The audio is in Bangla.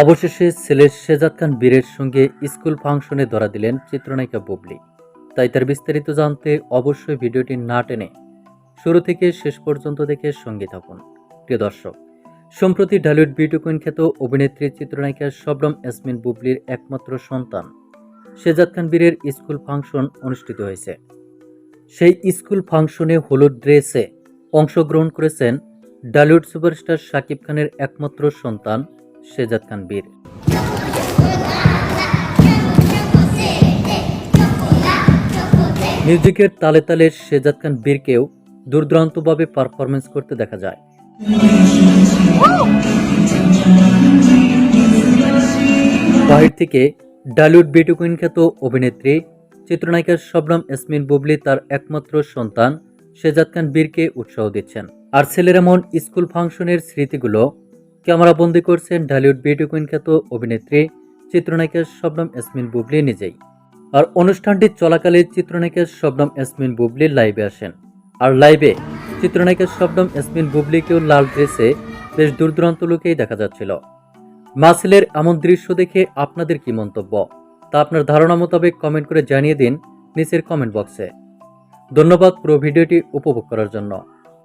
অবশেষে ছেলের শেজাদ খান বীরের সঙ্গে স্কুল ফাংশনে ধরা দিলেন চিত্রনায়িকা বুবলি। তাই তার বিস্তারিত জানতে অবশ্যই ভিডিওটি না টেনে শুরু থেকে শেষ পর্যন্ত দেখে সঙ্গে থাকুন। প্রিয় দর্শক, সম্প্রতি ঢালিউড বিউটি কুইন খ্যাত অভিনেত্রী চিত্রনায়িকা শবনম ইয়াসমিন বুবলির একমাত্র সন্তান শেজাদ খান বীরের স্কুল ফাংশন অনুষ্ঠিত হয়েছে। সেই স্কুল ফাংশনে হলুদ ড্রেসে অংশগ্রহণ করেছেন ডালিউড সুপারস্টার শাকিব খানের একমাত্র সন্তান শেজাদ খান বীর। মিউজিকের তালে তালে শেজাদ খান বীরকেও দুর্দান্তভাবে পারফরমেন্স করতে দেখা যায়। বাহির থেকে ডালিউড বিউটি কুইন খ্যাত অভিনেত্রী চিত্রনায়িকা শবনম এসমিন বুবলি তার একমাত্র সন্তান শেজাদ খান বীরকে উৎসাহ দিচ্ছেন। আর ছেলের এমন স্কুল ফাংশনের স্মৃতিগুলো ক্যামেরাবন্দি করছেন ঢালিউড বিউটি কুইন খ্যাত অভিনেত্রী চিত্রনায়িকা শবনম ইয়াসমিন বুবলি নিজেই। আর অনুষ্ঠানটি চলাকালে চিত্রনায়িকা শবনম ইয়াসমিন বুবলি লাইভে আসেন। আর লাইভে চিত্রনায়িকা শবনম ইয়াসমিন বুবলিকেও লাল ড্রেসে বেশ দূর দূরান্ত লোকেই দেখা যাচ্ছিল। মাসেলের এমন দৃশ্য দেখে আপনাদের কি মন্তব্য? তা আপনার ধারণা মোতাবেক কমেন্ট করে জানিয়ে দিন নিচের কমেন্ট বক্সে ধন্যবাদ পুরো ভিডিওটি উপভোগ করার জন্য।